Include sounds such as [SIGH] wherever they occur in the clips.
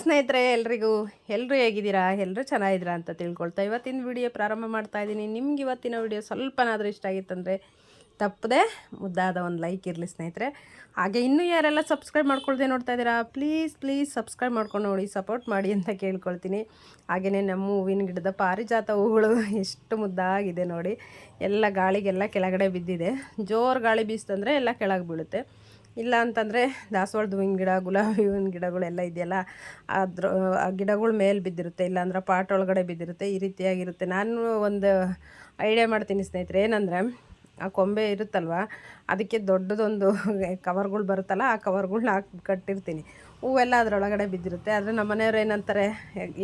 ಸ್ನೇಹಿತರೆ, ಎಲ್ರಿಗೂ ಎಲ್ಲರೂ ಹೇಗಿದ್ದೀರಾ? ಎಲ್ಲರೂ ಚೆನ್ನಾಗಿದ್ದೀರಾ ಅಂತ ತಿಳ್ಕೊಳ್ತಾ ಇವತ್ತಿನ ವಿಡಿಯೋ ಪ್ರಾರಂಭ ಮಾಡ್ತಾ ಇದ್ದೀನಿ. ನಿಮ್ಗೆ ಇವತ್ತಿನ ವಿಡಿಯೋ ಸ್ವಲ್ಪನಾದರೂ ಇಷ್ಟ ಆಗಿತ್ತಂದರೆ ತಪ್ಪದೆ ಮುದ್ದಾದ ಒಂದು ಲೈಕ್ ಇರಲಿ ಸ್ನೇಹಿತರೆ. ಹಾಗೆ ಇನ್ನೂ ಯಾರೆಲ್ಲ ಸಬ್ಸ್ಕ್ರೈಬ್ ಮಾಡ್ಕೊಳ್ದೆ ನೋಡ್ತಾ ಇದ್ದೀರಾ, ಪ್ಲೀಸ್ ಪ್ಲೀಸ್ ಸಬ್ಸ್ಕ್ರೈಬ್ ಮಾಡ್ಕೊಂಡು ನೋಡಿ, ಸಪೋರ್ಟ್ ಮಾಡಿ ಅಂತ ಕೇಳ್ಕೊಳ್ತೀನಿ. ಹಾಗೆಯೇ ನಮ್ಮ ಹೂವಿನ ಗಿಡದ ಪಾರಿಜಾತ ಹೂಗಳು ಎಷ್ಟು ಮುದ್ದಾಗಿದೆ ನೋಡಿ. ಎಲ್ಲ ಗಾಳಿಗೆಲ್ಲ ಕೆಳಗಡೆ ಬಿದ್ದಿದೆ. ಜೋರು ಗಾಳಿ ಬೀಸ್ತಂದರೆ ಎಲ್ಲ ಕೆಳಗೆ ಬೀಳುತ್ತೆ. ಇಲ್ಲ ಅಂತಂದರೆ ದಾಸವಾಳದ ಹೂವಿನ ಗಿಡ, ಗುಲಾಬಿ ಹೂವಿನ ಗಿಡಗಳೆಲ್ಲ ಇದೆಯಲ್ಲ, ಅದ್ರ, ಆ ಗಿಡಗಳ ಮೇಲೆ ಬಿದ್ದಿರುತ್ತೆ, ಇಲ್ಲಾಂದ್ರೆ ಪಾಟ್ ಒಳಗಡೆ ಬಿದ್ದಿರುತ್ತೆ, ಈ ರೀತಿಯಾಗಿರುತ್ತೆ. ನಾನು ಒಂದು ಐಡಿಯಾ ಮಾಡ್ತೀನಿ ಸ್ನೇಹಿತರೆ, ಏನಂದರೆ ಆ ಕೊಂಬೆ ಇರುತ್ತಲ್ವ, ಅದಕ್ಕೆ ದೊಡ್ಡದೊಂದು [LAUGHS] ಕವರ್ಗಳು ಬರುತ್ತಲ್ಲ, ಆ ಕವರ್ಗಳನ್ನ ಹಾಕಿ ಕಟ್ಟಿರ್ತೀನಿ. ಹೂವೆಲ್ಲ ಅದರೊಳಗಡೆ ಬಿದ್ದಿರುತ್ತೆ. ಆದರೆ ನಮ್ಮ ಮನೆಯವ್ರು ಏನಂತಾರೆ,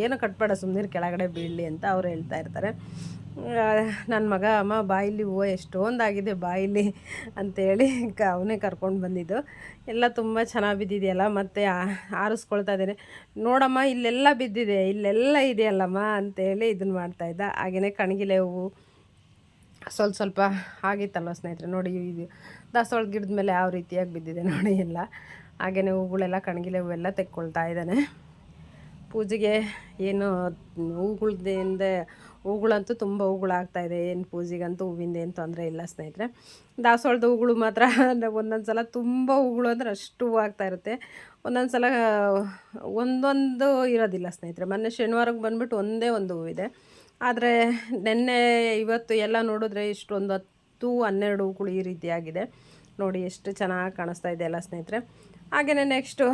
ಏನು ಕಟ್ಬೇಡ ಸುಮ್ಮನೆ ಕೆಳಗಡೆ ಬೀಳಲಿ ಅಂತ ಅವ್ರು ಹೇಳ್ತಾ ಇರ್ತಾರೆ. ನನ್ನ ಮಗ, ಅಮ್ಮ ಬಾಯಿಲಿ ಹೂವು ಎಷ್ಟೊಂದಾಗಿದೆ ಬಾಯಿಲಿ ಅಂತೇಳಿ ಕ, ಅವನೇ ಕರ್ಕೊಂಡು ಬಂದಿದ್ದು. ಎಲ್ಲ ತುಂಬ ಚೆನ್ನಾಗಿ ಬಿದ್ದಿದೆಯಲ್ಲ, ಮತ್ತು ಆರಿಸ್ಕೊಳ್ತಾ ಇದ್ದೇನೆ. ನೋಡಮ್ಮ, ಇಲ್ಲೆಲ್ಲ ಬಿದ್ದಿದೆ, ಇಲ್ಲೆಲ್ಲ ಇದೆಯಲ್ಲಮ್ಮ ಅಂತೇಳಿ ಇದನ್ನು ಮಾಡ್ತಾಯಿದ್ದ ಹಾಗೆಯೇ ಕಣಗಿಲೆ ಹೂವು ಸ್ವಲ್ಪ ಸ್ವಲ್ಪ ಆಗಿತ್ತಲ್ವ ಸ್ನೇಹಿತರೆ, ನೋಡಿ ಇದು ದಾಸವಾಳ ಗಿಡದ ಮೇಲೆ ಯಾವ ರೀತಿಯಾಗಿ ಬಿದ್ದಿದೆ ನೋಡಿ ಎಲ್ಲ. ಹಾಗೆಯೇ ಹೂಗಳೆಲ್ಲ, ಕಣಗಿಲೆ ಹೂವೆಲ್ಲ ತೆಕ್ಕೊಳ್ತಾ ಇದ್ದಾನೆ. ಪೂಜೆಗೆ ಏನು ಹೂಗಳ್ದಿಂದ ಹೂಗಳಂತೂ ತುಂಬ ಹೂಗಳಾಗ್ತಾಯಿದೆ ಏನು ಪೂಜೆಗಂತೂ ಹೂವಿಂದ ಏನು ತೊಂದರೆ ಇಲ್ಲ ಸ್ನೇಹಿತರೆ. ದಾಸವಾಳದ ಹೂಗಳು ಮಾತ್ರ ಒಂದೊಂದು ಸಲ ತುಂಬ ಹೂಗಳು ಅಂದರೆ ಅಷ್ಟು ಹೂವು ಆಗ್ತಾ ಇರುತ್ತೆ. ಒಂದೊಂದು ಸಲ ಒಂದೊಂದು ಇರೋದಿಲ್ಲ ಸ್ನೇಹಿತರೆ. ಮೊನ್ನೆ ಶನಿವಾರಕ್ಕೆ ಬಂದುಬಿಟ್ಟು ಒಂದೇ ಒಂದು ಹೂವಿದೆ. ಆದರೆ ನಿನ್ನೆ ಇವತ್ತು ಎಲ್ಲ ನೋಡಿದ್ರೆ ಇಷ್ಟೊಂದು ಹತ್ತು ಹನ್ನೆರಡು ಕುಳಿ ರೀತಿಯಾಗಿದೆ. ನೋಡಿ ಎಷ್ಟು ಚೆನ್ನಾಗಿ ಕಾಣಿಸ್ತಾ ಇದೆ ಎಲ್ಲ ಸ್ನೇಹಿತರೆ. ಹಾಗೆಯೇ ನೆಕ್ಸ್ಟು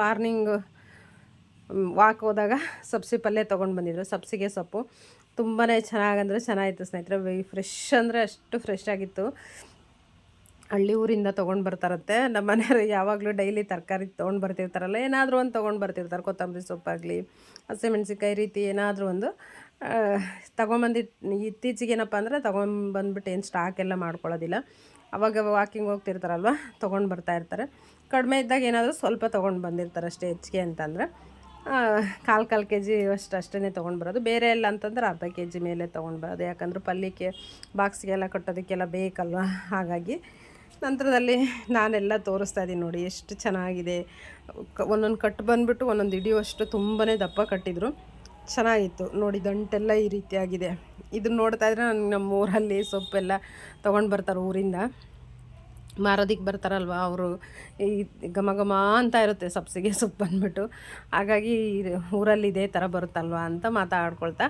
ಮಾರ್ನಿಂಗ್ ವಾಕ್ ಹೋದಾಗ ಸಬ್ಸಿ ಪಲ್ಯ ತೊಗೊಂಡು ಬಂದಿದ್ರು. ಸಬ್ಸಿಗೆ ಸೊಪ್ಪು. ತುಂಬಾ ಚೆನ್ನಾಗಂದರೆ ಚೆನ್ನಾಗಿತ್ತು ಸ್ನೇಹಿತರೆ. ಫ್ರೆಶ್ ಅಂದರೆ ಅಷ್ಟು ಫ್ರೆಶ್ ಆಗಿತ್ತು. ಹಳ್ಳಿ ಊರಿಂದ ತೊಗೊಂಡು ಬರ್ತಾರಂತೆ ನಮ್ಮ ಮನೆಯವರು ಯಾವಾಗಲೂ ಡೈಲಿ ತರಕಾರಿ ತೊಗೊಂಡು ಬರ್ತಿರ್ತಾರಲ್ಲ, ಏನಾದರೂ ಒಂದು ತೊಗೊಂಡು ಬರ್ತಿರ್ತಾರೆ. ಕೊತ್ತಂಬರಿ ಸೊಪ್ಪಾಗಲಿ ಹಸಿಮೆಣ್ಸಿನ್ಕಾಯಿ ರೀತಿ ಏನಾದರೂ ಒಂದು ತೊಗೊಂಬಂದು ಇತ್ತೀಚೆಗೆ ಏನಪ್ಪ ಅಂದರೆ ತೊಗೊಂಬಂದ್ಬಿಟ್ಟು ಏನು ಸ್ಟಾಕ್ ಎಲ್ಲ ಮಾಡ್ಕೊಳ್ಳೋದಿಲ್ಲ. ಅವಾಗ ವಾಕಿಂಗ್ ಹೋಗ್ತಿರ್ತಾರಲ್ವ, ತೊಗೊಂಡು ಬರ್ತಾ ಇರ್ತಾರೆ. ಕಡಿಮೆ ಇದ್ದಾಗ ಏನಾದರೂ ಸ್ವಲ್ಪ ತೊಗೊಂಡು ಬಂದಿರ್ತಾರೆ ಅಷ್ಟೇ ಹೆಚ್ಚಿಗೆ ಅಂತಂದರೆ. ಕಾಲು ಕಾಲು ಕೆ ಜಿ ಅಷ್ಟು ಅಷ್ಟೇ ತೊಗೊಂಡು ಬರೋದು. ಬೇರೆ ಎಲ್ಲ ಅಂತಂದ್ರೆ ಅರ್ಧ ಕೆ ಜಿ ಮೇಲೆ ತೊಗೊಂಡು ಬರೋದು. ಯಾಕಂದ್ರೆ ಪಲ್ಯಕ್ಕೆ, ಬಾಕ್ಸ್ಗೆಲ್ಲ ಕಟ್ಟೋದಕ್ಕೆಲ್ಲ ಬೇಕಲ್ವ? ಹಾಗಾಗಿ ನಂತರದಲ್ಲಿ ನಾನೆಲ್ಲ ತೋರಿಸ್ತಾ ಇದ್ದೀನಿ ನೋಡಿ, ಎಷ್ಟು ಚೆನ್ನಾಗಿದೆ. ಒಂದೊಂದು ಕಟ್ಟು ಬಂದುಬಿಟ್ಟು ಒಂದೊಂದು ಹಿಡಿಯುವಷ್ಟು ತುಂಬಾ ದಪ್ಪ ಕಟ್ಟಿದ್ರು. ಚೆನ್ನಾಗಿತ್ತು. ನೋಡಿ, ದಂಟೆಲ್ಲ ಈ ರೀತಿಯಾಗಿದೆ. ಇದನ್ನ ನೋಡ್ತಾ ಇದ್ರೆ ನನಗೆ ನಮ್ಮ ಊರಲ್ಲಿ ಸೊಪ್ಪೆಲ್ಲ ತೊಗೊಂಡು ಬರ್ತಾರೆ ಊರಿಂದ. ಮಾರೋದಿಕ್ಕೆ ಬರ್ತಾರಲ್ವ ಅವರು. ಈ ಘಮ ಘಮ ಅಂತ ಇರುತ್ತೆ ಸಬ್ಸಿಗೆ ಸೊಪ್ಪು ಬಂದ್ಬಿಟ್ಟು. ಹಾಗಾಗಿ ಊರಲ್ಲಿ ಇದೇ ಥರ ಬರುತ್ತಲ್ವ ಅಂತ ಮಾತಾಡ್ಕೊಳ್ತಾ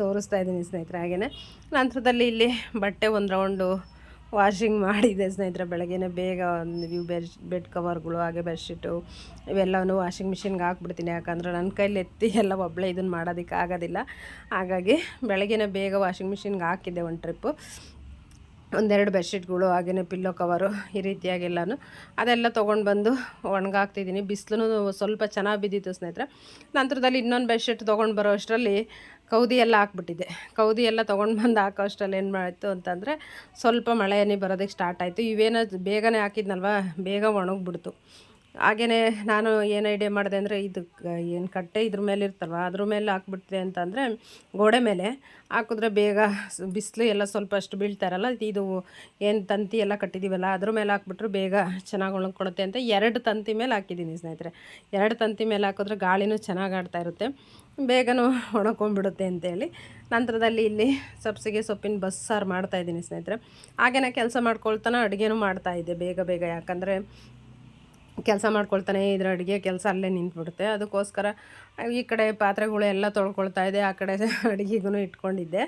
ತೋರಿಸ್ತಾ ಇದ್ದೀನಿ ಸ್ನೇಹಿತರೆ ಹಾಗೆಯೇ ನಂತರದಲ್ಲಿ ಇಲ್ಲಿ ಬಟ್ಟೆ ಒಂದು ರೌಂಡು ವಾಷಿಂಗ್ ಮಾಡಿದೆ ಸ್ನೇಹಿತರೆ ಬೆಳಗ್ಗೆ ಬೇಗ ಒಂದು ಇವು ಬೆಡ್ ಬೆಡ್ ಕವರ್ಗಳು ಹಾಗೆ ಬೆಡ್ಶೀಟು ಇವೆಲ್ಲವನ್ನು ವಾಷಿಂಗ್ ಮಿಷಿನ್ಗೆ ಹಾಕ್ಬಿಡ್ತೀನಿ. ಯಾಕಂದ್ರೆ ನನ್ನ ಕೈಲಿ ಎತ್ತಿ ಎಲ್ಲ ಒಬ್ಬಳೆ ಇದನ್ನು ಮಾಡೋದಕ್ಕೆ ಆಗೋದಿಲ್ಲ ಹಾಗಾಗಿ ಬೆಳಗ್ಗೆ ಬೇಗ ವಾಷಿಂಗ್ ಮಿಷಿನ್ಗೆ ಹಾಕಿದ್ದೆ ಒಂದು ಟ್ರಿಪ್ಪು ಒಂದೆರಡು ಬೆಡ್ಶೀಟ್ಗಳು ಹಾಗೆಯೇ ಪಿಲ್ಲೋ ಕವರು ಈ ರೀತಿಯಾಗೆಲ್ಲನೂ. ಅದೆಲ್ಲ ತೊಗೊಂಡು ಬಂದು ಒಣಗಾಕ್ತಿದ್ದೀನಿ. ಬಿಸಿಲು ಸ್ವಲ್ಪ ಚೆನ್ನಾಗಿ ಬಿದ್ದಿತ್ತು ಸ್ನೇಹಿತರೆ. ನಂತರದಲ್ಲಿ ಇನ್ನೊಂದು ಬೆಡ್ಶೀಟ್ ತೊಗೊಂಡು ಬರೋ ಅಷ್ಟರಲ್ಲಿ ಕೌದಿ ಎಲ್ಲ ಹಾಕ್ಬಿಟ್ಟಿದ್ದೆ. ಕೌದಿ ಎಲ್ಲ ತೊಗೊಂಡು ಬಂದು ಹಾಕೋ ಅಷ್ಟರಲ್ಲಿ ಏನು ಮಾಡಿತ್ತು ಅಂತಂದರೆ ಸ್ವಲ್ಪ ಮಳೆ ಹನಿ ಬರೋದಕ್ಕೆ ಸ್ಟಾರ್ಟ್ ಆಯಿತು. ಇವೇನೋ ಬೇಗನೆ ಹಾಕಿದ್ನಲ್ವ? ಬೇಗ ಒಣಗಿಬಿಡ್ತು. ಹಾಗೆಯೇ ನಾನು ಏನು ಐಡಿಯಾ ಮಾಡಿದೆ ಅಂದರೆ ಇದು ಏನು ಕಟ್ಟೆ ಇದ್ರ ಮೇಲೆ ಇರ್ತಲ್ವ, ಅದ್ರ ಮೇಲೆ ಹಾಕ್ಬಿಟ್ರೆ ಅಂತಂದರೆ ಗೋಡೆ ಮೇಲೆ ಹಾಕಿದ್ರೆ ಬೇಗ ಬಿಸಿಲು ಎಲ್ಲ ಸ್ವಲ್ಪ ಅಷ್ಟು ಬೀಳ್ತಾರಲ್ಲ ಇದು ಏನು ತಂತಿ ಎಲ್ಲ ಕಟ್ಟಿದ್ದೀವಲ್ಲ ಅದ್ರ ಮೇಲೆ ಹಾಕ್ಬಿಟ್ರೆ ಬೇಗ ಚೆನ್ನಾಗಿ ಒಣಗ್ಕೊಳುತ್ತೆ ಅಂತ ಎರಡು ತಂತಿ ಮೇಲೆ ಹಾಕಿದ್ದೀನಿ ಸ್ನೇಹಿತರೆ. ಎರಡು ತಂತಿ ಮೇಲೆ ಹಾಕಿದ್ರೆ ಗಾಳಿನೂ ಚೆನ್ನಾಗಿ ಆಡ್ತಾ ಇರುತ್ತೆ, ಬೇಗನೂ ಒಣಕೊಂಡ್ಬಿಡುತ್ತೆ ಅಂತೇಳಿ ನಂತರದಲ್ಲಿ ಇಲ್ಲಿ ಸಬ್ಸಿಗೆ ಸೊಪ್ಪಿನ ಬಸ್ಸಾರು ಮಾಡ್ತಾಯಿದ್ದೀನಿ ಸ್ನೇಹಿತರೆ. ಹಾಗೇನೆ ಕೆಲಸ ಮಾಡ್ಕೊಳ್ತಾನೆ ಅಡುಗೆನೂ ಮಾಡ್ತಾಯಿದ್ದೆ ಬೇಗ ಬೇಗ, ಯಾಕಂದರೆ ಕೆಲಸ ಮಾಡ್ಕೊಳ್ತಾನೆ ಇದ್ರ ಅಡುಗೆ ಕೆಲಸ ಅಲ್ಲೇ ನಿಂತ್ಬಿಡುತ್ತೆ. ಅದಕ್ಕೋಸ್ಕರ ಈ ಕಡೆ ಪಾತ್ರೆಗಳು ಎಲ್ಲ ತೊಳ್ಕೊಳ್ತಾ ಇದೆ, ಆ ಕಡೆ [LAUGHS] ಅಡುಗೆಗೂ ಇಟ್ಕೊಂಡಿದ್ದೆ.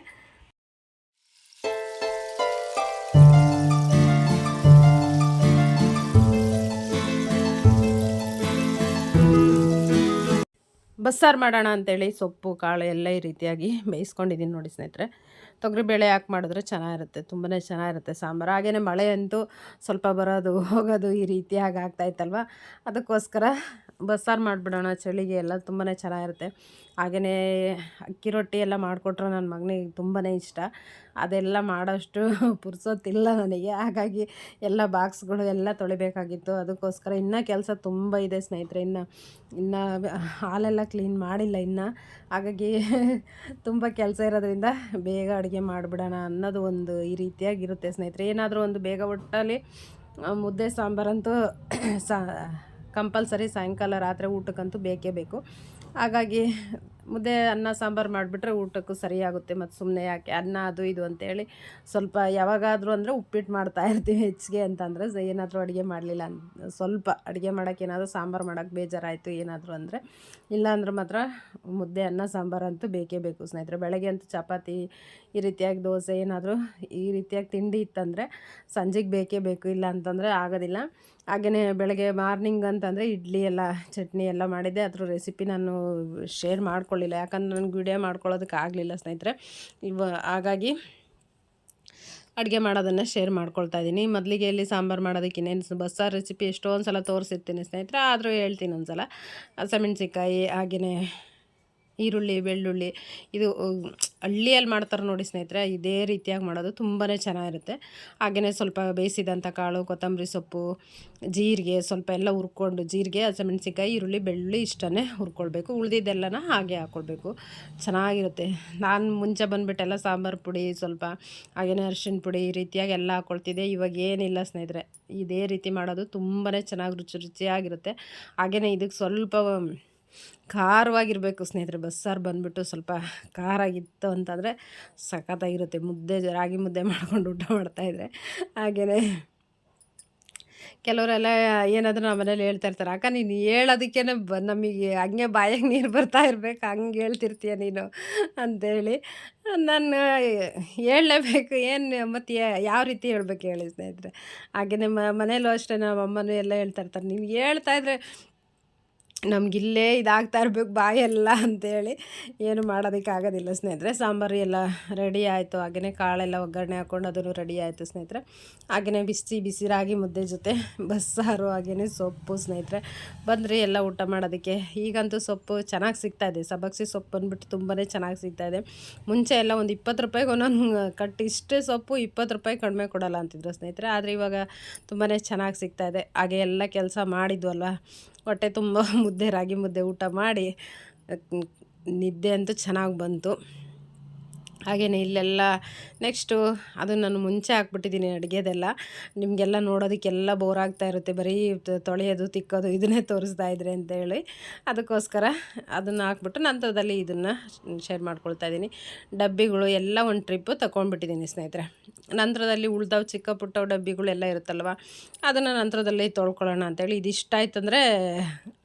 ಬಸ್ಸಾರು ಮಾಡೋಣ ಅಂತೇಳಿ ಸೊಪ್ಪು, ಕಾಳು ಎಲ್ಲ ಈ ರೀತಿಯಾಗಿ ಬೇಯಿಸ್ಕೊಂಡಿದ್ದೀನಿ ನೋಡಿ ಸ್ನೇಹಿತರೆ. ತೊಗರಿಬೇಳೆ ಹಾಕಿ ಮಾಡಿದ್ರೆ ಚೆನ್ನಾಗಿರುತ್ತೆ? ತುಂಬಾ ಚೆನ್ನಾಗಿರುತ್ತೆ ಸಾಂಬಾರು. ಹಾಗೆಯೇ ಮಳೆ ಅಂತೂ ಸ್ವಲ್ಪ ಬರೋದು, ಹೋಗೋದು ಈ ರೀತಿಯಾಗಿ ಆಗ್ತಾಯಿತ್ತಲ್ವ ಅದಕ್ಕೋಸ್ಕರ ಬಸ್ಸಾರು ಮಾಡಿಬಿಡೋಣ, ಚಳಿಗೆ ಎಲ್ಲ ತುಂಬಾ ಚೆನ್ನಾಗಿರುತ್ತೆ. ಹಾಗೆಯೇ ಅಕ್ಕಿ ರೊಟ್ಟಿ ಎಲ್ಲ ಮಾಡಿಕೊಟ್ರೆ ನನ್ನ ಮಗನಿಗೆ ತುಂಬಾ ಇಷ್ಟ. ಅದೆಲ್ಲ ಮಾಡೋಷ್ಟು [LAUGHS] ಪುರ್ಸೊತ್ತಿಲ್ಲ ನನಗೆ. ಹಾಗಾಗಿ ಎಲ್ಲ ಬಾಕ್ಸ್ಗಳು ಎಲ್ಲ ತೊಳಿಬೇಕಾಗಿತ್ತು. ಅದಕ್ಕೋಸ್ಕರ ಇನ್ನೂ ಕೆಲಸ ತುಂಬ ಇದೆ ಸ್ನೇಹಿತರೆ. ಇನ್ನು ಇನ್ನು ಹಾಲೆಲ್ಲ ಕ್ಲೀನ್ ಮಾಡಿಲ್ಲ ಇನ್ನು. ಹಾಗಾಗಿ [LAUGHS] ತುಂಬ ಕೆಲಸ ಇರೋದ್ರಿಂದ ಬೇಗ ಅಡುಗೆ ಮಾಡಿಬಿಡೋಣ ಅನ್ನೋದು ಒಂದು ಈ ರೀತಿಯಾಗಿರುತ್ತೆ ಸ್ನೇಹಿತರೆ. ಏನಾದರೂ ಒಂದು ಬೇಗ ಒಟ್ಟಲ್ಲಿ ಮುದ್ದೆ ಸಾಂಬಾರಂತೂ [CLEARS THROAT] ಸಾ ಕಂಪಲ್ಸರಿ ಸಾಯಂಕಾಲ ರಾತ್ರಿ ಊಟಕ್ಕಂತೂ ಬೇಕೇ ಬೇಕು. ಹಾಗಾಗಿ ಮುದ್ದೆ, ಅನ್ನ, ಸಾಂಬಾರು ಮಾಡಿಬಿಟ್ರೆ ಊಟಕ್ಕೂ ಸರಿಯಾಗುತ್ತೆ ಮತ್ತು ಸುಮ್ಮನೆ ಯಾಕೆ ಅನ್ನ, ಅದು, ಇದು ಅಂತೇಳಿ ಸ್ವಲ್ಪ ಯಾವಾಗಾದರೂ ಅಂದರೆ ಉಪ್ಪಿಟ್ಟು ಮಾಡ್ತಾ ಇರ್ತೀವಿ ಹೆಚ್ಚಿಗೆ ಅಂತಂದರೆ ಏನಾದರೂ ಅಡುಗೆ ಮಾಡಲಿಲ್ಲ ಸ್ವಲ್ಪ ಅಡುಗೆ ಮಾಡೋಕ್ಕೆ ಏನಾದರೂ ಸಾಂಬಾರು ಮಾಡೋಕ್ಕೆ ಬೇಜಾರಾಯಿತು ಏನಾದರೂ ಅಂದರೆ ಇಲ್ಲಾಂದ್ರೆ ಮಾತ್ರ ಮುದ್ದೆ, ಅನ್ನ, ಸಾಂಬಾರು ಅಂತೂ ಬೇಕೇ ಬೇಕು ಸ್ನೇಹಿತರೆ. ಬೆಳಗ್ಗೆ ಅಂತೂ ಚಪಾತಿ ಈ ರೀತಿಯಾಗಿ ದೋಸೆ ಏನಾದರೂ ಈ ರೀತಿಯಾಗಿ ತಿಂಡಿ ಇತ್ತಂದರೆ ಸಂಜೆಗೆ ಬೇಕೇ ಬೇಕು ಇಲ್ಲ ಅಂತಂದರೆ ಆಗೋದಿಲ್ಲ. ಹಾಗೆಯೇ ಬೆಳಗ್ಗೆ ಮಾರ್ನಿಂಗ್ ಅಂತಂದರೆ ಇಡ್ಲಿ ಎಲ್ಲ, ಚಟ್ನಿ ಎಲ್ಲ ಮಾಡಿದ್ದೆ. ಅದ್ರ ರೆಸಿಪಿ ನಾನು ಶೇರ್ ಮಾಡ್ಕೊಳ್ಳಿಲ್ಲ. ಯಾಕಂದ್ರೆ ನನಗೆ ವಿಡಿಯೋ ಮಾಡ್ಕೊಳ್ಳೋದಕ್ಕೆ ಆಗಲಿಲ್ಲ ಸ್ನೇಹಿತರೆ. ಇವ, ಹಾಗಾಗಿ ಅಡುಗೆ ಮಾಡೋದನ್ನು ಶೇರ್ ಮಾಡ್ಕೊಳ್ತಾ ಇದ್ದೀನಿ ಮೊದಲಿಗೆ ಇಲ್ಲಿ ಸಾಂಬಾರು ಮಾಡೋದಕ್ಕೆ ಇನ್ನೇನು ಬಸ್ಸಾರು ರೆಸಿಪಿ ಎಷ್ಟೊಂದು ಸಲ ತೋರಿಸಿರ್ತೀನಿ ಸ್ನೇಹಿತರೆ. ಆದರೂ ಹೇಳ್ತೀನಿ ಒಂದು ಸಲ ಹಸಿಮೆಣ್ಸಿಕಾಯಿ ಹಾಗೆಯೇ ಈರುಳ್ಳಿ, ಬೆಳ್ಳುಳ್ಳಿ ಇದು ಹಳ್ಳಿಯಲ್ಲಿ ಮಾಡ್ತಾರೆ ನೋಡಿ ಸ್ನೇಹಿತರೆ, ಇದೇ ರೀತಿಯಾಗಿ ಮಾಡೋದು ತುಂಬಾ ಚೆನ್ನಾಗಿರುತ್ತೆ. ಹಾಗೆಯೇ ಸ್ವಲ್ಪ ಬೇಯಿಸಿದಂಥ ಕಾಳು, ಕೊತ್ತಂಬರಿ ಸೊಪ್ಪು, ಜೀರಿಗೆ ಸ್ವಲ್ಪ ಎಲ್ಲ ಹುರ್ಕೊಂಡು, ಜೀರಿಗೆ ಹಸಿಮೆಣ್ಸಿಕಾಯಿ ಈರುಳ್ಳಿ, ಬೆಳ್ಳುಳ್ಳಿ ಇಷ್ಟನೇ ಹುರ್ಕೊಳ್ಬೇಕು. ಉಳಿದಿದ್ದೆಲ್ಲನ ಹಾಗೆ ಹಾಕ್ಕೊಳ್ಬೇಕು ಚೆನ್ನಾಗಿರುತ್ತೆ. ನಾನು ಮುಂಚೆ ಬಂದುಬಿಟ್ಟೆಲ್ಲ ಸಾಂಬಾರು ಪುಡಿ, ಸ್ವಲ್ಪ ಹಾಗೆಯೇ ಅರಿಶಿಣ ಪುಡಿ ಈ ರೀತಿಯಾಗಿ ಎಲ್ಲ ಹಾಕ್ಕೊಳ್ತಿದ್ದೆ ಇವಾಗ ಏನಿಲ್ಲ ಸ್ನೇಹಿತರೆ. ಇದೇ ರೀತಿ ಮಾಡೋದು ತುಂಬಾ ಚೆನ್ನಾಗಿ ರುಚಿ ರುಚಿಯಾಗಿರುತ್ತೆ. ಹಾಗೆಯೇ ಇದಕ್ಕೆ ಸ್ವಲ್ಪ ಖಾರವಾಗಿರಬೇಕು ಸ್ನೇಹಿತರೆ. ಬಸ್ಸಾರು ಬಂದುಬಿಟ್ಟು ಸ್ವಲ್ಪ ಖಾರ ಆಗಿತ್ತು ಅಂತಂದರೆ ಸಖತ್ತಾಗಿರುತ್ತೆ. ಮುದ್ದೆ ರಾಗಿ ಮುದ್ದೆ ಮಾಡ್ಕೊಂಡು ಊಟ ಮಾಡ್ತಾಯಿದ್ರೆ ಹಾಗೆಯೇ ಕೆಲವರೆಲ್ಲ ಏನಾದರೂ ನಮ್ಮ ಮನೇಲಿ ಹೇಳ್ತಾ ಇರ್ತಾರೆ, ಅಕ್ಕ, ನೀನು ಹೇಳೋದಕ್ಕೇ ಬ, ನಮಗೆ ಹಂಗೆ ಬಾಯಾಗ ನೀರು ಬರ್ತಾ ಇರ್ಬೇಕು. ಹಂಗೆ ಹೇಳ್ತಿರ್ತೀಯ ನೀನು? ಅಂತೇಳಿ. ನಾನು ಹೇಳಲೇಬೇಕು. ಏನು ಮತ್ತು ಯಾವ ರೀತಿ ಹೇಳ್ಬೇಕು ಹೇಳಿ ಸ್ನೇಹಿತರೆ. ಹಾಗೆಯೇ ಮನೇಲೂ ಅಷ್ಟೇ. ನಮ್ಮ ಅಮ್ಮನೂ ಎಲ್ಲ ಹೇಳ್ತಾ ಇರ್ತಾರೆ ನೀವು ಹೇಳ್ತಾ ಇದ್ರೆ ನಮಗಿಲ್ಲೇ ಇದಾಗ್ತಾ ಇರಬೇಕು ಬಾಯೆಲ್ಲ ಅಂತೇಳಿ ಏನು ಮಾಡೋದಕ್ಕೆ ಆಗೋದಿಲ್ಲ ಸ್ನೇಹಿತರೆ. ಸಾಂಬಾರು ಎಲ್ಲ ರೆಡಿ ಆಯಿತು. ಹಾಗೆಯೇ ಕಾಳೆಲ್ಲ ಒಗ್ಗರಣೆ ಹಾಕ್ಕೊಂಡು ಅದನ್ನು ರೆಡಿ ಆಯಿತು ಸ್ನೇಹಿತರೆ. ಹಾಗೆಯೇ ಬಿಸಿ ಬಿಸಿ ರಾಗಿ ಮುದ್ದೆ ಜೊತೆ ಬಸ್ಸಾರು ಹಾಗೆಯೇ ಸೊಪ್ಪು ಸ್ನೇಹಿತರೆ. ಬಂದರೆ ಎಲ್ಲ ಊಟ ಮಾಡೋದಕ್ಕೆ. ಈಗಂತೂ ಸೊಪ್ಪು ಚೆನ್ನಾಗಿ ಸಿಗ್ತಾಯಿದೆ ಸಬಕ್ಸಿ ಸೊಪ್ಪು ಅಂದ್ಬಿಟ್ಟು ತುಂಬಾ ಚೆನ್ನಾಗಿ ಸಿಗ್ತಾಯಿದೆ ಮುಂಚೆ ಎಲ್ಲ ಒಂದು ಇಪ್ಪತ್ತು ರೂಪಾಯಿಗೆ ಒಂದೊಂದು ಕಟ್ಟಿ ಇಷ್ಟೇ ಸೊಪ್ಪು ಇಪ್ಪತ್ತು ರೂಪಾಯಿ ಕಡಿಮೆ ಕೊಡಲ್ಲ ಅಂತಿದ್ರು ಸ್ನೇಹಿತರೆ. ಆದರೆ ಇವಾಗ ತುಂಬಾ ಚೆನ್ನಾಗಿ ಸಿಗ್ತಾಯಿದೆ ಹಾಗೆ ಎಲ್ಲ ಕೆಲಸ ಮಾಡಿದ್ವಲ್ವ? ಹೊಟ್ಟೆ ತುಂಬ ಮುದ್ದೆ ರಾಗಿ ಮುದ್ದೆ ಊಟ ಮಾಡಿ ನಿದ್ದೆ ಅಂತೂ ಚೆನ್ನಾಗಿ ಬಂತು. ಹಾಗೆಯೇ ಇಲ್ಲೆಲ್ಲ ನೆಕ್ಸ್ಟು ಅದು ನಾನು ಮುಂಚೆ ಹಾಕ್ಬಿಟ್ಟಿದ್ದೀನಿ ಅಡುಗೆದೆಲ್ಲ. ನಿಮಗೆಲ್ಲ ನೋಡೋದಕ್ಕೆಲ್ಲ ಬೋರ್ ಆಗ್ತಾ ಇರುತ್ತೆ. ಬರೀ ತೊಳೆಯೋದು, ತಿಕ್ಕೋದು, ಇದನ್ನೇ ತೋರಿಸ್ತಾ ಇದ್ರೆ ಅಂತೇಳಿ. ಅದಕ್ಕೋಸ್ಕರ ಅದನ್ನು ಹಾಕ್ಬಿಟ್ಟು ನಂತರದಲ್ಲಿ ಇದನ್ನು ಶೇರ್ ಮಾಡ್ಕೊಳ್ತಾ ಇದ್ದೀನಿ. ಡಬ್ಬಿಗಳು ಎಲ್ಲ ಒಂದು ಟ್ರಿಪ್ಪು ತೊಗೊಂಡ್ಬಿಟ್ಟಿದ್ದೀನಿ ಸ್ನೇಹಿತರೆ. ನಂತರದಲ್ಲಿ ಉಳ್ದವು ಚಿಕ್ಕ ಪುಟ್ಟ ಡಬ್ಬಿಗಳೆಲ್ಲ ಇರುತ್ತಲ್ವ? ಅದನ್ನು ನಂತರದಲ್ಲಿ ತೊಳ್ಕೊಳ್ಳೋಣ ಅಂತೇಳಿ. ಇದಿಷ್ಟ ಆಯ್ತಂದರೆ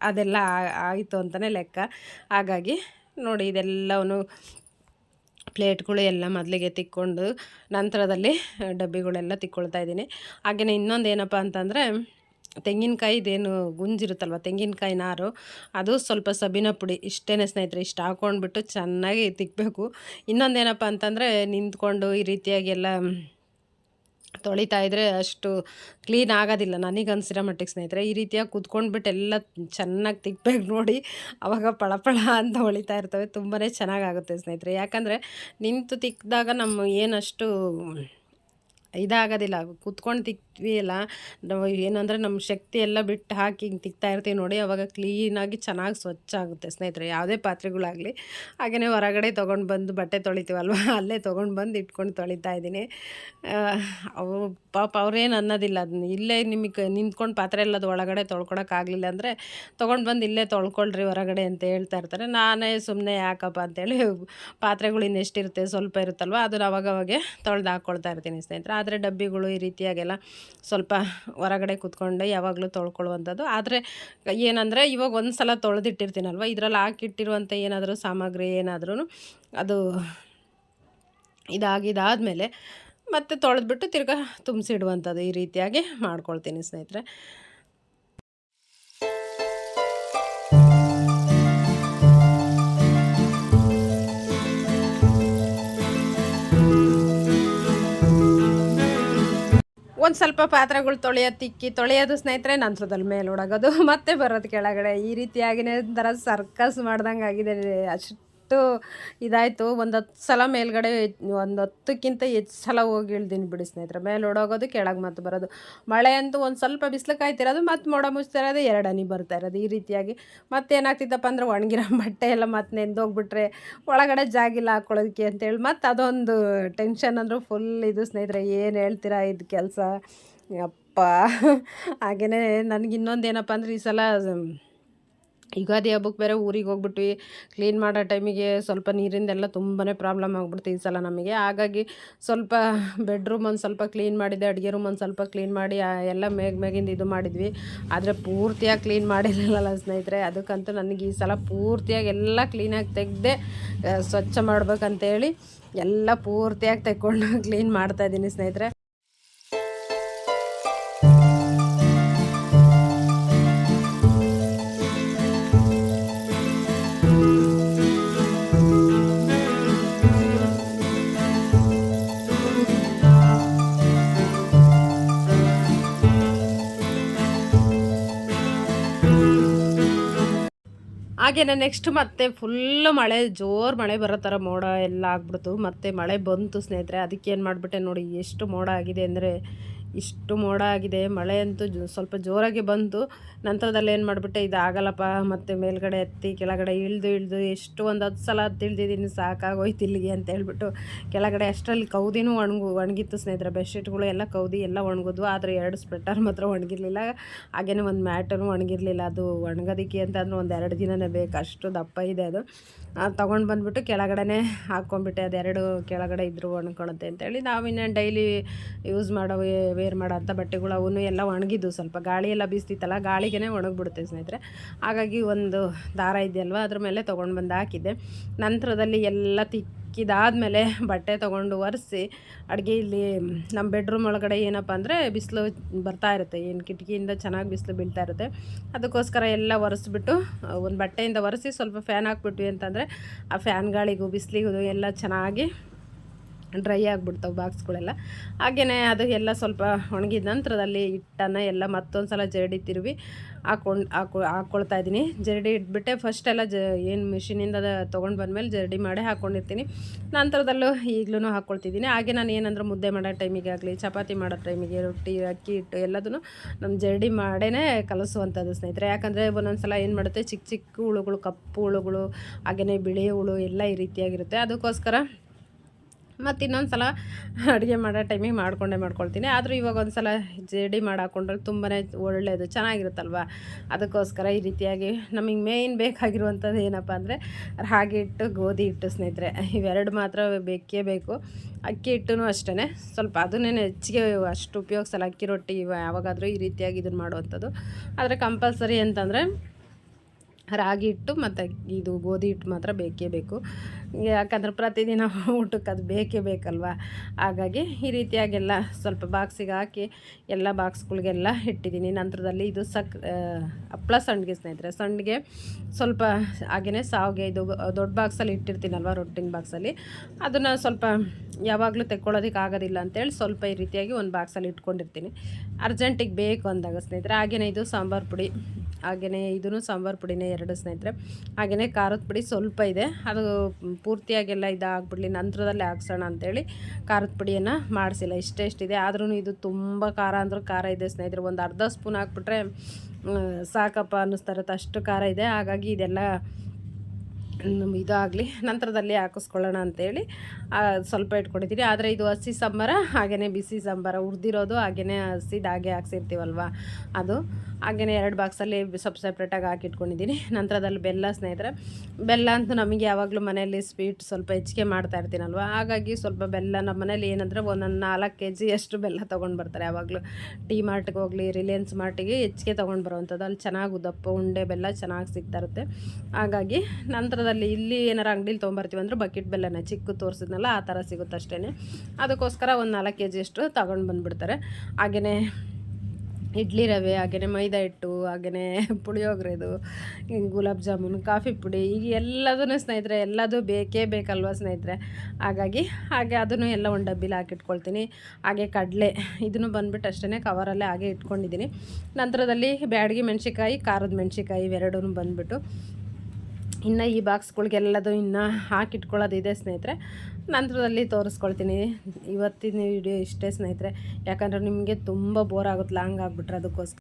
ಅದೆಲ್ಲ ಆಯಿತು ಅಂತಲೇ ಲೆಕ್ಕ. ಹಾಗಾಗಿ ನೋಡಿ ಇದೆಲ್ಲವನ್ನು ಪ್ಲೇಟ್ಗಳು ಎಲ್ಲ ಮೊದಲಿಗೆ ತಿಕ್ಕೊಂಡು ನಂತರದಲ್ಲಿ ಡಬ್ಬಿಗಳೆಲ್ಲ ತಿಕ್ಕೊಳ್ತಾ ಇದ್ದೀನಿ. ಹಾಗೆಯೇ ಇನ್ನೊಂದು ಏನಪ್ಪ ಅಂತಂದರೆ, ತೆಂಗಿನಕಾಯಿ ಇದೇನು ಗುಂಜಿರುತ್ತಲ್ವ, ತೆಂಗಿನಕಾಯಿ ನಾರು, ಅದು ಸ್ವಲ್ಪ ಸಬಿನ ಪುಡಿ ಇಷ್ಟೇ ಸ್ನೇಹಿತರೆ, ಇಷ್ಟು ಹಾಕ್ಕೊಂಡ್ಬಿಟ್ಟು ಚೆನ್ನಾಗಿ ತಿಕ್ಕಬೇಕು ಇನ್ನೊಂದೇನಪ್ಪ ಅಂತಂದರೆ, ನಿಂತ್ಕೊಂಡು ಈ ರೀತಿಯಾಗಿ ಎಲ್ಲ ತೊಳಿತಾ ಇದ್ದರೆ ಅಷ್ಟು ಕ್ಲೀನ್ ಆಗೋದಿಲ್ಲ. ನನಗೆ ಅನ್ಸಿರ ಮಟ್ಟಿಗೆ ಸ್ನೇಹಿತರೆ, ಈ ರೀತಿಯಾಗಿ ಕುತ್ಕೊಂಡ್ಬಿಟ್ಟು ಎಲ್ಲ ಚೆನ್ನಾಗಿ ತಿಕ್ಬೇಕು ನೋಡಿ ಅವಾಗ ಪಳಪಳ ಅಂತ ಹೊಳಿತಾ ಇರ್ತವೆ. ತುಂಬಾ ಚೆನ್ನಾಗಾಗುತ್ತೆ ಸ್ನೇಹಿತರೆ. ಯಾಕಂದರೆ ನಿಂತು ತಿಕ್ಕಿದಾಗ ನಮ್ಮ ಏನಷ್ಟು ಇದಾಗೋದಿಲ್ಲ. ಕುತ್ಕೊಂಡು ತಿಕ್ತೀವಿ ಅಲ್ಲ ಏನಂದರೆ ನಮ್ಮ ಶಕ್ತಿ ಎಲ್ಲ ಬಿಟ್ಟು ಹಾಕಿ ಹಿಂಗೆ ತಿಕ್ತಾ ಇರ್ತೀವಿ ನೋಡಿ, ಅವಾಗ ಕ್ಲೀನಾಗಿ ಚೆನ್ನಾಗಿ ಸ್ವಚ್ಛ ಆಗುತ್ತೆ ಸ್ನೇಹಿತರೆ. ಯಾವುದೇ ಪಾತ್ರೆಗಳಾಗಲಿ. ಹಾಗೆಯೇ ಹೊರಗಡೆ ತೊಗೊಂಡು ಬಂದು ಬಟ್ಟೆ ತೊಳಿತೀವಲ್ವ? [LAUGHS] ಅಲ್ಲೇ ತೊಗೊಂಡು ಬಂದು ಇಟ್ಕೊಂಡು ತೊಳಿತಾ ಇದ್ದೀನಿ. ಅವು ಪಾಪ ಅವ್ರೇನು ಅನ್ನೋದಿಲ್ಲ. ಅದನ್ನ ಇಲ್ಲೇ ನಿಮಗೆ ನಿಂತ್ಕೊಂಡು ಪಾತ್ರೆ ಎಲ್ಲದು ಒಳಗಡೆ ತೊಳ್ಕೊಳಕ್ಕಾಗಲಿಲ್ಲ ಅಂದರೆ ತೊಗೊಂಡು ಬಂದು ಇಲ್ಲೇ ತೊಳ್ಕೊಳ್ರಿ ಹೊರಗಡೆ ಅಂತ ಹೇಳ್ತಾ ಇರ್ತಾರೆ. ನಾನೇ ಸುಮ್ಮನೆ ಯಾಕಪ್ಪ ಅಂತೇಳಿ ಪಾತ್ರೆಗಳು ಇನ್ನೆಷ್ಟಿರುತ್ತೆ ಸ್ವಲ್ಪ ಇರುತ್ತಲ್ವ? ಅದನ್ನ ಅವಾಗವಾಗೆ ತೊಳೆದು ಹಾಕ್ಕೊಳ್ತಾ ಇರ್ತೀನಿ ಸ್ನೇಹಿತರೆ. ಆದರೆ ಡಬ್ಬಿಗಳು ಈ ರೀತಿಯಾಗೆಲ್ಲ ಸ್ವಲ್ಪ ಹೊರಗಡೆ ಕೂತ್ಕೊಂಡೆ ಯಾವಾಗಲೂ ತೊಳ್ಕೊಳ್ಳುವಂಥದ್ದು. ಆದರೆ ಏನಂದರೆ ಇವಾಗ ಒಂದು ಸಲ ತೊಳೆದಿಟ್ಟಿರ್ತೀನಲ್ವ? ಇದರಲ್ಲಿ ಹಾಕಿಟ್ಟಿರುವಂಥ ಏನಾದರೂ ಸಾಮಗ್ರಿ ಏನಾದ್ರೂ ಅದು ಇದಾಗಿದ್ದಾದಮೇಲೆ ಮತ್ತೆ ತೊಳೆದ್ಬಿಟ್ಟು ತಿರ್ಗಾ ತುಂಬಿಸಿಡುವಂಥದ್ದು ಈ ರೀತಿಯಾಗಿ ಮಾಡ್ಕೊಳ್ತೀನಿ ಸ್ನೇಹಿತರೆ. ಒಂದು ಸ್ವಲ್ಪ ಪಾತ್ರೆಗಳು ತೊಳೆಯೋದು ತಿಕ್ಕಿ, ತೊಳೆಯೋದು ಸ್ನೇಹಿತರೆ ನಂತರದಲ್ಲಿ ಮೇಲೆ ಒಡಗೋದು ಮತ್ತೆ ಬರೋದು ಕೆಳಗಡೆ ಈ ರೀತಿಯಾಗಿನೇ ಒಂಥರ ಸರ್ಕಸ್ ಮಾಡ್ದಂಗೆ ಆಗಿದೆ ಅಷ್ಟು ಇದಾಯಿತು ಒಂದು ಹತ್ತು ಸಲ ಮೇಲ್ಗಡೆ ಒಂದು ಹತ್ತಕ್ಕಿಂತ ಹೆಚ್ಚು ಸಲ ಹೋಗಿ ಇಳ್ದೀನಿ ಬಿಡಿ ಸ್ನೇಹಿತರೆ. ಮೇಲೆ ಓಡೋಗೋದು, ಕೆಳಗೆ ಮತ್ತೆ ಬರೋದು. ಮಳೆ ಅಂತೂ ಒಂದು ಸ್ವಲ್ಪ ಬಿಸಿಲು ಕಾಯ್ತಿರೋದು ಮತ್ತು ಮೋಡ ಮುಚ್ತಾ ಇರೋದು, ಎರಡು ಬರ್ತಾ ಇರೋದು ಈ ರೀತಿಯಾಗಿ. ಮತ್ತೆ ಏನಾಗ್ತಿತ್ತಪ್ಪ ಅಂದ್ರೆ ಒಣಗಿರೋ [LAUGHS] ಬಟ್ಟೆ ಎಲ್ಲ ಮತ್ತೆ ನೆಂದೋಗ್ಬಿಟ್ರೆ ಒಳಗಡೆ ಜಾಗಿಲ್ಲ ಹಾಕ್ಕೊಳ್ಳೋದಕ್ಕೆ ಅಂತೇಳಿ ಮತ್ತು ಅದೊಂದು ಟೆನ್ಷನ್ ಅಂದರೂ ಫುಲ್ ಇದು ಸ್ನೇಹಿತರೆ. ಏನು ಹೇಳ್ತೀರಾ ಇದು ಕೆಲಸ? ಅಪ್ಪ [LAUGHS] ಹಾಗೆಯೇ ನನಗಿನ್ನೊಂದು ಏನಪ್ಪ ಅಂದರೆ ಈ ಸಲ ಯುಗಾದಿ ಹಬ್ಬಕ್ಕೆ ಬೇರೆ ಊರಿಗೆ ಹೋಗ್ಬಿಟ್ವಿ. ಕ್ಲೀನ್ ಮಾಡೋ ಟೈಮಿಗೆ ಸ್ವಲ್ಪ ನೀರಿಂದೆಲ್ಲ ತುಂಬಾ ಪ್ರಾಬ್ಲಮ್ ಆಗಿಬಿಡ್ತು ಈ ಸಲ ನಮಗೆ. ಹಾಗಾಗಿ ಸ್ವಲ್ಪ ಬೆಡ್ರೂಮ್ ಒಂದು ಸ್ವಲ್ಪ ಕ್ಲೀನ್ ಮಾಡಿದೆ ಅಡುಗೆ ರೂಮ್ ಒಂದು ಸ್ವಲ್ಪ ಕ್ಲೀನ್ ಮಾಡಿ ಎಲ್ಲ ಮೇಗ್ ಮೇಗಿಂದ ಇದು ಮಾಡಿದ್ವಿ. ಆದರೆ ಪೂರ್ತಿಯಾಗಿ ಕ್ಲೀನ್ ಮಾಡಿರಲಿಲ್ಲ ಸ್ನೇಹಿತರೆ, ಅದಕ್ಕಂತೂ ನನಗೆ ಈ ಸಲ ಪೂರ್ತಿಯಾಗಿ ಎಲ್ಲ ಕ್ಲೀನಾಗಿ ತೆಗೆದೇ ಸ್ವಚ್ಛ ಮಾಡ್ಬೇಕಂತೇಳಿ ಎಲ್ಲ ಪೂರ್ತಿಯಾಗಿ ತೆಕ್ಕೊಂಡು [LAUGHS] ಕ್ಲೀನ್ ಮಾಡ್ತಾಯಿದ್ದೀನಿ ಸ್ನೇಹಿತರೆ. ಹಾಗೇನೆ ನೆಕ್ಸ್ಟ್ ಮತ್ತೆ ಫುಲ್ಲು ಮಳೆ, ಜೋರು ಮಳೆ ಬರೋ ಥರ ಮೋಡ ಎಲ್ಲ ಆಗ್ಬಿಡ್ತು. ಮತ್ತೆ ಮಳೆ ಬಂತು ಸ್ನೇಹಿತರೆ, ಅದಕ್ಕೆ ಏನು ಮಾಡ್ಬಿಟ್ಟೆ ನೋಡಿ, ಎಷ್ಟು ಮೋಡ ಆಗಿದೆ ಅಂದರೆ ಇಷ್ಟು ಮೋಡ ಆಗಿದೆ, ಮಳೆ ಅಂತೂ ಸ್ವಲ್ಪ ಜೋರಾಗಿ ಬಂತು. ನಂತರದಲ್ಲಿ ಏನು ಮಾಡಿಬಿಟ್ಟೆ, ಇದು ಆಗಲ್ಲಪ್ಪ, ಮತ್ತು ಮೇಲ್ಗಡೆ ಎತ್ತಿ, ಕೆಳಗಡೆ ಇಳಿದು ಇಳಿದು ಎಷ್ಟು ಒಂದು ಹತ್ತು ಸಲ ತಿಳಿದಿದ್ದೀನಿ, ಸಾಕಾಗೋಯ್ತು ಇಲ್ಲಿಗೆ ಅಂತ ಹೇಳ್ಬಿಟ್ಟು ಕೆಳಗಡೆ ಅಷ್ಟರಲ್ಲಿ ಕೌದಿನೂ ಒಣಗು, ಒಣಗಿತ್ತು ಸ್ನೇಹಿತರೆ. ಬೆಡ್ಶೀಟ್ಗಳು ಎಲ್ಲ ಕೌದಿ, ಎಲ್ಲ ಒಣಗಿದ್ವು. ಆದರೆ ಎರಡು ಸ್ವೆಟರ್ ಮಾತ್ರ ಒಣಗಿರಲಿಲ್ಲ. ಹಾಗೇನೆ ಒಂದು ಮ್ಯಾಟನ್ನು ಒಣಗಿರಲಿಲ್ಲ. ಅದು ಒಣಗೋದಕ್ಕೆ ಅಂತಂದ್ರೆ ಒಂದು ಎರಡು ದಿನನೇ ಬೇಕು. ಅಷ್ಟು ದಪ್ಪ ಇದೆ ಅದು. ತೊಗೊಂಡು ಬಂದುಬಿಟ್ಟು ಕೆಳಗಡೆ ಹಾಕ್ಕೊಂಬಿಟ್ಟೆ ಅದೆರಡು ಕೆಳಗಡೆ ಇದ್ರು ಒಣ್ಕೊಳತ್ತೆ ಅಂತೇಳಿ ನಾವಿನ್ನು ಡೈಲಿ ಯೂಸ್ ಮಾಡೋ ವೇರ್ ಮಾಡೋಂಥ ಬಟ್ಟೆಗಳು ಅವನು ಎಲ್ಲ ಒಣಗಿದ್ದು ಸ್ವಲ್ಪ ಗಾಳಿ ಎಲ್ಲ ಬೀಸ್ತಿತ್ತಲ್ಲ ಗಾಳಿಗೆ ಒಣಗಿಬಿಡುತ್ತೆ ಸ್ನೇಹಿತರೆ. ಹಾಗಾಗಿ ಒಂದು ದಾರ ಇದೆಯಲ್ವ, ಅದ್ರ ಮೇಲೆ ತೊಗೊಂಡು ಬಂದು ಹಾಕಿದ್ದೆ. ನಂತರದಲ್ಲಿ ಎಲ್ಲ ತಿಕ್ಕಿದಾದ್ಮೇಲೆ ಬಟ್ಟೆ ತೊಗೊಂಡು ಒರೆಸಿ, ಅಡುಗೆ ಇಲ್ಲಿ ನಮ್ಮ ಬೆಡ್ರೂಮ್ ಒಳಗಡೆ ಏನಪ್ಪ ಅಂದರೆ ಬಿಸಿಲು ಬರ್ತಾ ಇರುತ್ತೆ, ಏನು ಕಿಟಕಿಯಿಂದ ಚೆನ್ನಾಗಿ ಬಿಸಿಲು ಬೀಳ್ತಾ ಇರುತ್ತೆ. ಅದಕ್ಕೋಸ್ಕರ ಎಲ್ಲ ಒರೆಸ್ಬಿಟ್ಟು, ಒಂದು ಬಟ್ಟೆಯಿಂದ ಒರೆಸಿ ಸ್ವಲ್ಪ ಫ್ಯಾನ್ ಹಾಕ್ಬಿಟ್ವಿ ಅಂತಂದರೆ, ಆ ಫ್ಯಾನ್ ಗಾಳಿಗೂ, ಬಿಸಿಲಿಗೂ ಎಲ್ಲ ಚೆನ್ನಾಗಿ ಡ್ರೈ ಆಗಿಬಿಡ್ತಾವೆ ಬಾಕ್ಸ್ಗಳೆಲ್ಲ. ಹಾಗೆಯೇ ಅದು ಎಲ್ಲ ಸ್ವಲ್ಪ ಒಣಗಿದ ನಂತರದಲ್ಲಿ ಹಿಟ್ಟನ್ನು ಎಲ್ಲ ಮತ್ತೊಂದು ಸಲ ಜರಡಿ ತಿರುವಿ ಹಾಕೊಂಡು ಹಾಕೊ ಹಾಕ್ಕೊಳ್ತಾ ಇದ್ದೀನಿ. ಜರಡಿ ಇಟ್ಬಿಟ್ಟೆ ಫಸ್ಟ್ ಎಲ್ಲ ಜ ಏನು ಮಿಷಿನಿಂದ ತೊಗೊಂಡು ಬಂದಮೇಲೆ ಜರಡಿ ಮಾಡಿ ಹಾಕ್ಕೊಂಡಿರ್ತೀನಿ ನಂತರದಲ್ಲೂ ಈಗಲೂ ಹಾಕ್ಕೊಳ್ತಿದ್ದೀನಿ ಹಾಗೆ ನಾನು ಏನಂದ್ರೆ ಮುದ್ದೆ ಮಾಡೋ ಟೈಮಿಗೆ ಆಗಲಿ ಚಪಾತಿ ಮಾಡೋ ಟೈಮಿಗೆ, ರೊಟ್ಟಿ, ಅಕ್ಕಿ, ಹಿಟ್ಟು ಎಲ್ಲದನ್ನು ನಮ್ಮ ಜರಡಿ ಮಾಡೇ ಕಲಿಸುವಂಥದ್ದು ಸ್ನೇಹಿತರೆ. ಯಾಕಂದರೆ ಒಂದೊಂದು ಸಲ ಏನು ಮಾಡುತ್ತೆ, ಚಿಕ್ಕ ಚಿಕ್ಕ ಹುಳುಗಳು, ಕಪ್ಪು ಹುಳುಗಳು ಹಾಗೆಯೇ ಬಿಳಿ ಹುಳು ಎಲ್ಲ ಈ ರೀತಿಯಾಗಿರುತ್ತೆ. ಅದಕ್ಕೋಸ್ಕರ ಮತ್ತು ಇನ್ನೊಂದು ಸಲ ಅಡುಗೆ ಮಾಡೋ ಟೈಮಿಗೆ ಮಾಡಿಕೊಂಡೇ ಮಾಡ್ಕೊಳ್ತೀನಿ. ಆದರೂ ಇವಾಗ ಒಂದು ಸಲ ಜಡಿ ಮಾಡಾಕೊಂಡ್ರೆ ತುಂಬಾ ಒಳ್ಳೆಯದು ಚೆನ್ನಾಗಿರುತ್ತಲ್ವ? ಅದಕ್ಕೋಸ್ಕರ ಈ ರೀತಿಯಾಗಿ ನಮಗೆ ಮೇಯ್ನ್ ಬೇಕಾಗಿರುವಂಥದ್ದು ಏನಪ್ಪ ಅಂದರೆ ರಾಗಿ ಹಿಟ್ಟು, ಗೋಧಿ ಹಿಟ್ಟು ಸ್ನೇಹಿತರೆ. ಇವೆರಡು ಮಾತ್ರ ಬೇಕೇ ಬೇಕು. ಅಕ್ಕಿ ಹಿಟ್ಟು ಅಷ್ಟೇ ಸ್ವಲ್ಪ ಅದನ್ನೇ ಹೆಚ್ಚಿಗೆ ಅಷ್ಟು ಉಪಯೋಗಿಸಲ್ಲ. ಅಕ್ಕಿ ರೊಟ್ಟಿ ಇವ ಯಾವಾಗಾದರೂ ಈ ರೀತಿಯಾಗಿ ಇದನ್ನು ಮಾಡುವಂಥದ್ದು. ಆದರೆ ಕಂಪಲ್ಸರಿ ಅಂತಂದರೆ ರಾಗಿ ಹಿಟ್ಟು ಮತ್ತು ಇದು ಗೋಧಿ ಹಿಟ್ಟು ಮಾತ್ರ ಬೇಕೇ ಬೇಕು. ಯಾಕಂದ್ರೆ ಪ್ರತಿದಿನ [LAUGHS] ಊಟಕ್ಕೆ ಅದು ಬೇಕೇ ಬೇಕಲ್ವ? ಹಾಗಾಗಿ ಈ ರೀತಿಯಾಗೆಲ್ಲ ಸ್ವಲ್ಪ ಬಾಕ್ಸಿಗೆ ಹಾಕಿ ಎಲ್ಲ ಬಾಕ್ಸ್ಗಳಿಗೆಲ್ಲ ಇಟ್ಟಿದ್ದೀನಿ. ನಂತರದಲ್ಲಿ ಇದು ಸಕ್ ಹಪ್ಪಳ ಸಂಡಿಗೆ ಸ್ನೇಹಿತರೆ, ಸಂಡಿಗೆ ಸ್ವಲ್ಪ ಹಾಗೆಯೇ ಸಾವಿಗೆ ಇದು ದೊಡ್ಡ ಬಾಕ್ಸಲ್ಲಿ ಇಟ್ಟಿರ್ತೀನಲ್ವ, ರೊಟ್ಟಿನ ಬಾಕ್ಸಲ್ಲಿ? ಅದನ್ನು ಸ್ವಲ್ಪ ಯಾವಾಗಲೂ ತೆಕ್ಕೊಳ್ಳೋದಕ್ಕೆ ಆಗೋದಿಲ್ಲ ಅಂತೇಳಿ ಸ್ವಲ್ಪ ಈ ರೀತಿಯಾಗಿ ಒಂದು ಬಾಕ್ಸಲ್ಲಿ ಇಟ್ಕೊಂಡಿರ್ತೀನಿ. ಅರ್ಜೆಂಟಿಗೆ ಬೇಕು ಅಂದಾಗ ಸ್ನೇಹಿತರೆ, ಹಾಗೆಯೇ ಇದು ಸಾಂಬಾರು ಪುಡಿ, ಹಾಗೆಯೇ ಇದೂ ಸಾಂಬಾರು ಪುಡಿನೇ ಎರಡು ಸ್ನೇಹಿತರೆ, ಹಾಗೆಯೇ ಖಾರದ ಪುಡಿ ಸ್ವಲ್ಪ ಇದೆ. ಅದು ಪೂರ್ತಿಯಾಗೆಲ್ಲ ಇದಾಗ್ಬಿಡ್ಲಿ, ನಂತರದಲ್ಲಿ ಹಾಕ್ಸೋಣ ಅಂತೇಳಿ ಖಾರದ ಪುಡಿಯನ್ನು ಮಾಡಿಸಿಲ್ಲ. ಇಷ್ಟೇ ಇಷ್ಟಿದೆ. ಆದ್ರೂ ಇದು ತುಂಬ ಖಾರ ಅಂದ್ರೆ ಖಾರ ಇದೆ ಸ್ನೇಹಿತರೆ. ಒಂದು ಅರ್ಧ ಸ್ಪೂನ್ ಹಾಕ್ಬಿಟ್ರೆ ಸಾಕಪ್ಪ ಅನ್ನಿಸ್ತಾ ಅಷ್ಟು ಖಾರ ಇದೆ. ಹಾಗಾಗಿ ಇದೆಲ್ಲ ಇದಾಗಲಿ, ನಂತರದಲ್ಲಿ ಹಾಕಿಸ್ಕೊಳ್ಳೋಣ ಅಂತೇಳಿ ಸ್ವಲ್ಪ ಇಟ್ಕೊಂಡಿದ್ದೀನಿ ಆದರೆ ಇದು ಹಸಿ ಸಾಂಬಾರ ಹಾಗೆಯೇ ಬಿಸಿ ಸಾಂಬಾರ ಉರಿದಿರೋದು ಹಾಗೆಯೇ ಹಸಿದು ಹಾಗೆ ಹಾಕ್ಸಿರ್ತೀವಲ್ವ ಅದು. ಹಾಗೆಯೇ ಎರಡು ಬಾಕ್ಸಲ್ಲಿ ಸ್ವಲ್ಪ ಸಪ್ರೇಟಾಗಿ ಹಾಕಿಟ್ಕೊಂಡಿದ್ದೀನಿ ನಂತರದಲ್ಲಿ ಬೆಲ್ಲ ಸ್ನೇಹಿತರೆ, ಬೆಲ್ಲ ಅಂತೂ ನಮಗೆ ಯಾವಾಗಲೂ ಮನೆಯಲ್ಲಿ ಸ್ವೀಟ್ ಸ್ವಲ್ಪ ಹೆಚ್ಚಿಗೆ ಮಾಡ್ತಾ ಇರ್ತೀನಲ್ವ? ಹಾಗಾಗಿ ಸ್ವಲ್ಪ ಬೆಲ್ಲ ನಮ್ಮ ಮನೇಲಿ ಏನಂದರೆ ಒಂದೊಂದು ನಾಲ್ಕು ಕೆ ಜಿ ಅಷ್ಟು ಬೆಲ್ಲ ತೊಗೊಂಡು ಬರ್ತಾರೆ ಯಾವಾಗಲೂ. ಟೀ ಮಾರ್ಟ್ಗೆ ಹೋಗಲಿ, ರಿಲಯನ್ಸ್ ಮಾರ್ಟಿಗೆ ಹೆಚ್ಚಿಗೆ ತೊಗೊಂಡು ಬರುವಂಥದ್ದು. ಅಲ್ಲಿ ಚೆನ್ನಾಗಿ ದಪ್ಪ ಉಂಡೆ, ಬೆಲ್ಲ ಚೆನ್ನಾಗಿ ಸಿಗ್ತಾ ಇರುತ್ತೆ. ಹಾಗಾಗಿ ನಂತರದಲ್ಲಿ ಇಲ್ಲಿ ಏನಾರು ಅಂಗಡಿಲಿ ತೊಗೊಂಬರ್ತೀವಿ ಅಂದ್ರೆ ಬಕೆಟ್ ಬೆಲ್ಲನ ಚಿಕ್ಕ ತೋರಿಸಿದ್ನಲ್ಲ ಆ ಥರ ಸಿಗುತ್ತೆ ಅಷ್ಟೇ ಅದಕ್ಕೋಸ್ಕರ ಒಂದು ನಾಲ್ಕು ಕೆ ಜಿಯಷ್ಟು ತಗೊಂಡು ಬಂದುಬಿಡ್ತಾರೆ. ಹಾಗೆಯೇ ಇಡ್ಲಿ ರವೆ ಹಾಗೆಯೇ ಮೈದಾ ಹಿಟ್ಟು ಹಾಗೆಯೇ ಪುಳಿಯೋಗರೆದು ಗುಲಾಬ್ ಜಾಮೂನು, ಕಾಫಿ ಪುಡಿ, ಈಗ ಎಲ್ಲದೂ ಸ್ನೇಹಿತರೆ, ಎಲ್ಲದೂ ಬೇಕೇ ಬೇಕಲ್ವಾ ಸ್ನೇಹಿತರೆ? ಹಾಗಾಗಿ ಹಾಗೆ ಅದನ್ನು ಎಲ್ಲ ಒಂದು ಡಬ್ಬಿಲಿ ಹಾಕಿಟ್ಕೊಳ್ತೀನಿ ಹಾಗೆ ಕಡಲೆ, ಇದನ್ನು ಬಂದುಬಿಟ್ಟು ಅಷ್ಟೇ ಕವರಲ್ಲೇ ಹಾಗೆ ಇಟ್ಕೊಂಡಿದ್ದೀನಿ. ನಂತರದಲ್ಲಿ ಬ್ಯಾಡಗಿ ಮೆಣಸಿಕಾಯಿ ಖಾರದ ಮೆಣಸಿಕಾಯಿ ಇವೆರಡೂ ಬಂದುಬಿಟ್ಟು ಇನ್ನು ಈ ಬಾಕ್ಸ್ಗಳಿಗೆಲ್ಲದು ಇನ್ನು ಹಾಕಿಟ್ಕೊಳ್ಳೋದಿದೆ ಸ್ನೇಹಿತರೆ. ನಂತರದಲ್ಲಿ ತೋರಿಸ್ಕೊಳ್ತೀನಿ. ಇವತ್ತಿನ ವಿಡಿಯೋ ಇಷ್ಟೇ ಸ್ನೇಹಿತರೆ. ಯಾಕಂದರೆ ನಿಮಗೆ ತುಂಬ ಬೋರ್ ಆಗುತ್ತೆ ಲಾಂಗ್ ಆಗಿಬಿಟ್ರೆ ಅದಕ್ಕೋಸ್ಕರ.